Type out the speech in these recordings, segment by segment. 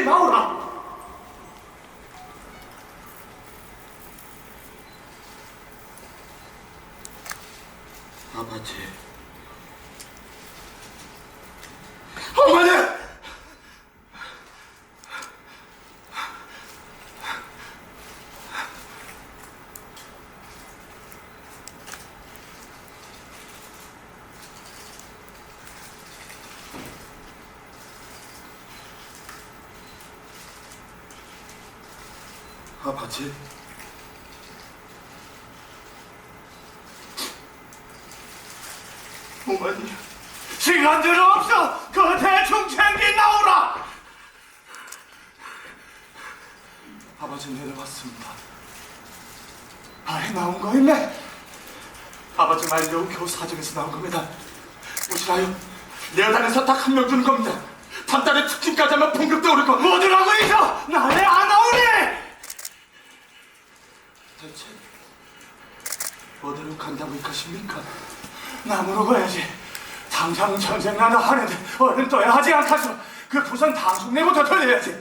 챙기 나오라. 아버지. 어머니! 아버지. 어머니, 시간들 없어. 그 대충 챙기 나오라. 아버지 내려왔습니다. 아이 나온 거 있네. 아버지 말려고 겨우 사정에서 나온 겁니다. 오시라요. 내단에서 딱 한 명 주는 겁니다. 단달에 특집까지 하면 봉급도 오를 거. 뭐들하고 있어? 나래 안? 대체 어디로 간다고 이까십니까? 나무로 가야지. 당장 전쟁 나나 하는데 얼른 떠야 하지 않겠어. 그 부선 당숙내부터 돌려야지.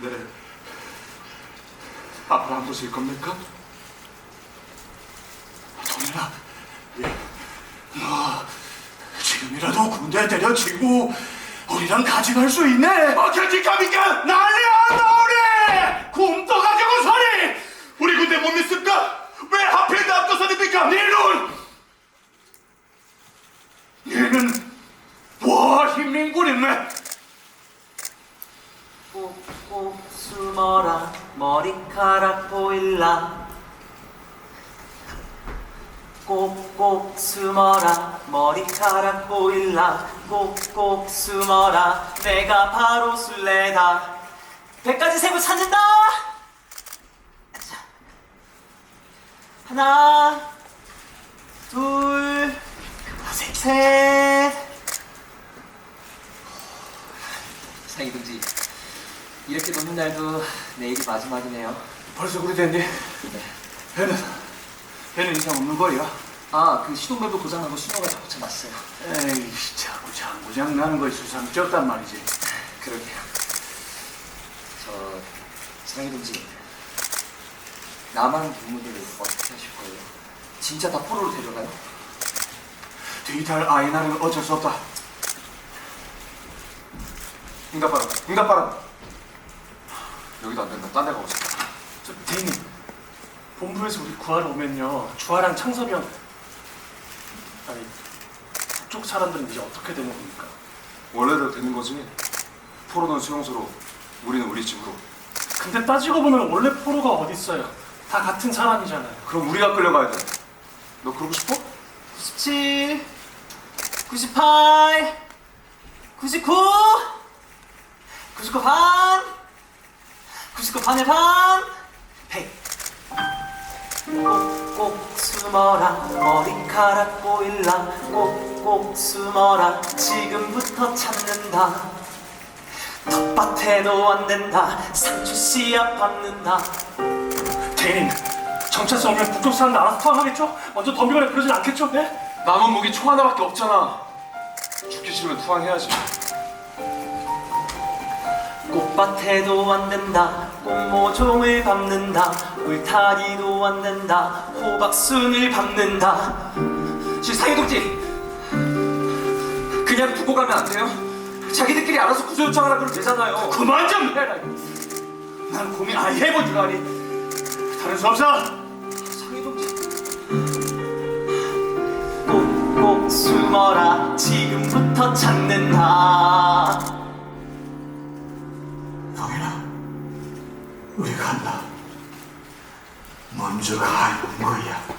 네. 앞으로 안 보실 겁니까? 동현아, 너 지금이라도 군대 때려치고 우리랑 같이 갈 수 있네. 어쩐지 갑니까? 난리 안 나오네. 서리. 우리 군대 못 믿습니까? 왜 하필 납도선입니까? 네 눈. 얘는 와 힘민군이네. 꼭꼭 숨어라 머리카락 보일라 꼭꼭 숨어라 머리카락 보일라 꼭꼭 숨어라 내가 바로 술래다 백가지 세고 찾는다 자. 하나 둘셋 사기 동지 이렇게 노는 날도 내일이 마지막이네요. 벌써 그리 됐니? 배는 배는 이상 없는 거야? 아, 그 시동벨도 고장나고 신호가 자꾸 쳐났어요. 에이 자꾸 장구장 나는 거에 수상이 적단 말이지. 그러게요. 저 사랑이 동지 남한 동무들 어떻게 하실 거예요? 진짜 다 포로로 데려가요? 뒤탈 아이나는 어쩔 수 없다. 응답하라. 응답하라. 여기도 안 된다. 딴 데 가고 싶다. 저 대인님 본부에서 우리 구하러 오면요 주아랑 창섭이 형 아니 그쪽 사람들은 이제 어떻게 되는 겁니까? 원래대로 되는 거지. 포로는 수용소로, 우리는 우리 집으로. 근데 따지고 보면 원래 포로가 어디 있어요? 다 같은 사람이잖아요. 그럼 우리가 끌려가야 돼. 너 그러고 싶어? 97, 98, 99, 99 반, 99 반의 반, 100. 꼭꼭 숨어라 머리카락 보일라 꼭꼭 숨어라 지금부터 찾는다 텃밭에도 안 된다 상추 씨앗 밟는다 대인 정체성 오면 북쪽 사람 알아서 투항하겠죠? 먼저 덤비거나 그러진 않겠죠? 예? 남은 무기 총 하나밖에 없잖아. 죽기 싫으면 투항해야지. 꽃밭에도 안 된다 꽃모종을 밟는다 울타리도 안 된다 호박순을 밟는다 실상의 동지 그냥 두고 가면 안 돼요? 자기들끼리 알아서 구조 요청하라 그러면 되잖아요 그만 좀 해라. 난 고민 아예 해본 줄 아니. 다른 수 없어. 꼭꼭 숨어라 지금부터 찾는다 동현아, 우리 간다. 먼저 가는 거야.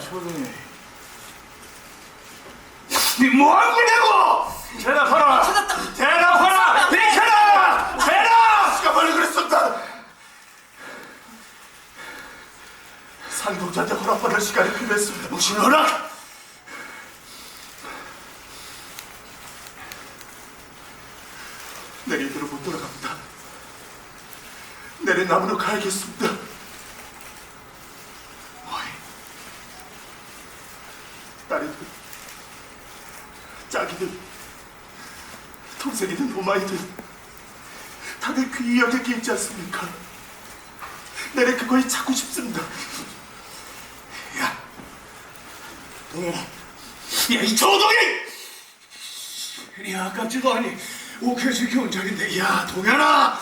야, 조동이. 니 뭐하는 거냐고! 대답하라! 대답하라! 비켜라! 대답! 시가 빨리 그랬었다! 상독자한테 허락받을 시간이 필요했습니다. 무슨 허락? 내일 이대로 못 돌아갑니다. 내일 남으로 가야겠습니다. 어이, 딸이든 짝이든 동생이든 오마이든 다들 귀히 여길 게 있지 않습니까? 내래 그걸 찾고 싶습니다. 야, 동현아, 야, 이 조동이! 야, 아깝지도 않니? 오케이 경찰인데, 야, 동현아!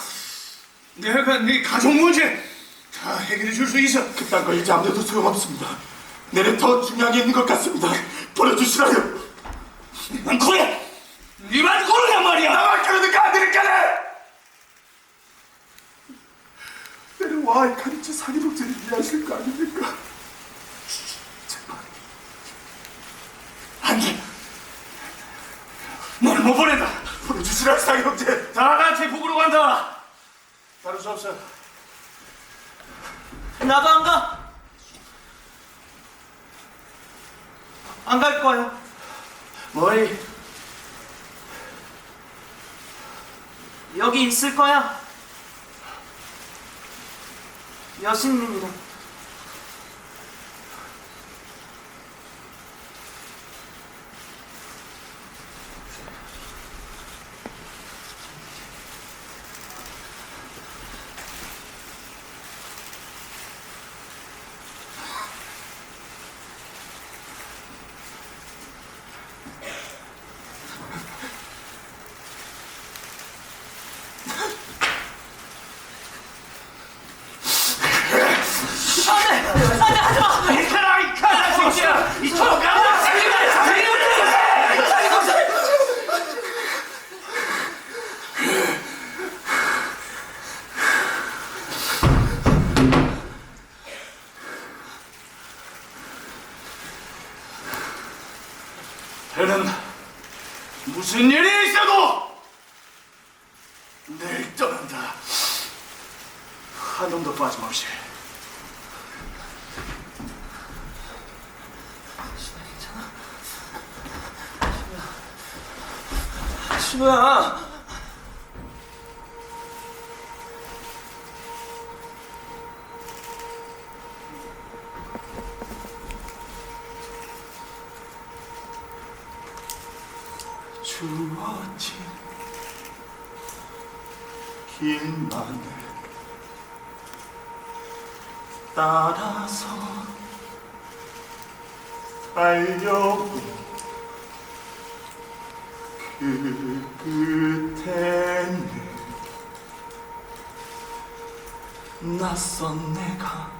내가 네 가족 문제 다 해결해 줄 수 있어. 그딴 거 이제 아무데도 소용없습니다. 내래 더 중요한 게 있는 것 같습니다. 보내주시라요. 난 그래! 니만 고르란 말이야! 나만 그러니까 안 되니까! 내를 와이 가르쳐 사기독들을 이해하실 거 아닙니까? 제발. 안 돼! 널못 보낸다! 보내주시라 사기독들! 다 같이 북으로 간다! 다룰 수 없어. 나도 안 가. 안 갈 거야. 뭐이? 여기 있을 거야. 여신님이랑. 안돼, 안돼 하지 마. 이카라 이카라 새끼야! 이 초가라 새끼야! 저는 무슨 일이 있어도 내일 떠난다. 한 놈도 빠짐없이. 신우야. 주어진 길만을 따라서 달려온 그 끝에는 낯선 내가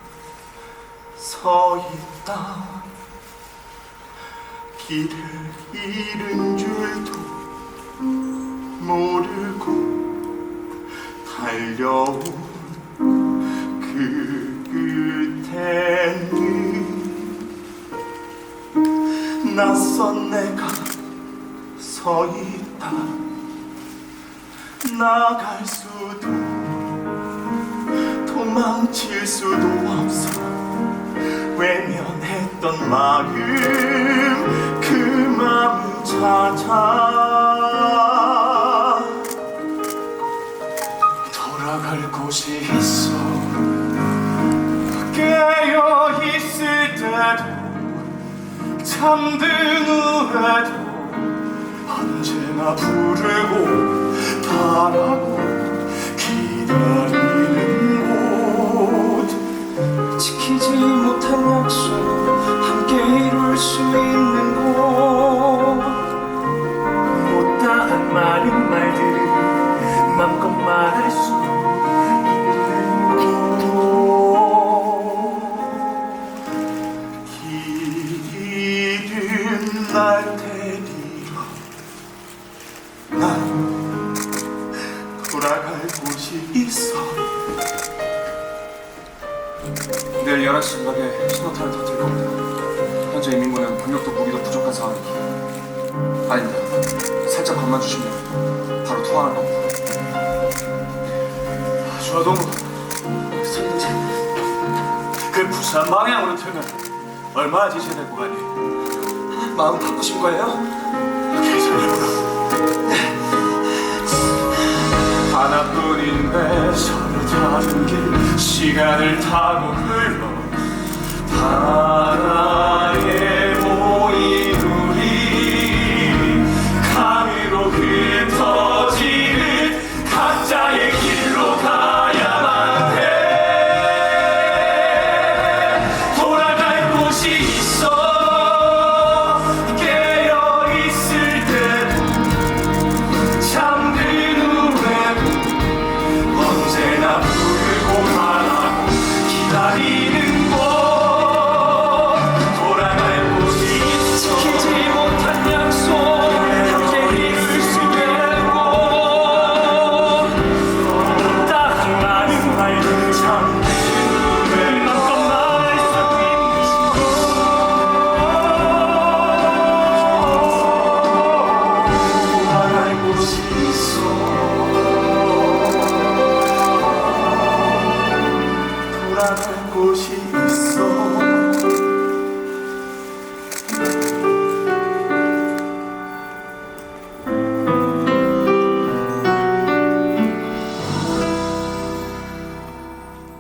서 있다. 길을 잃은 줄도 모르고 달려온 낯선 내가. 서 있다. 나갈 수도 도망칠 수도 없어. 외면했던 마음 그 마음 찾아. 돌아갈 곳이 있어 후에도 언제나 부르고 바라고 기다리 11시 생각에 신호탄을 터뜨릴 겁니다. 현재 인민군은 병력도 무기도 부족한 상황이니 아닙니다. 살짝 겁만 주시면 바로 투하할 겁니다. 주화동무 선인장 그 부산 방향으로 틀면 얼마나 지체될 것 같니? 마음 바꾸신 거예요? 계산해보라 하나뿐인데 서로 다른 길 시간을 타고 흘러 바다에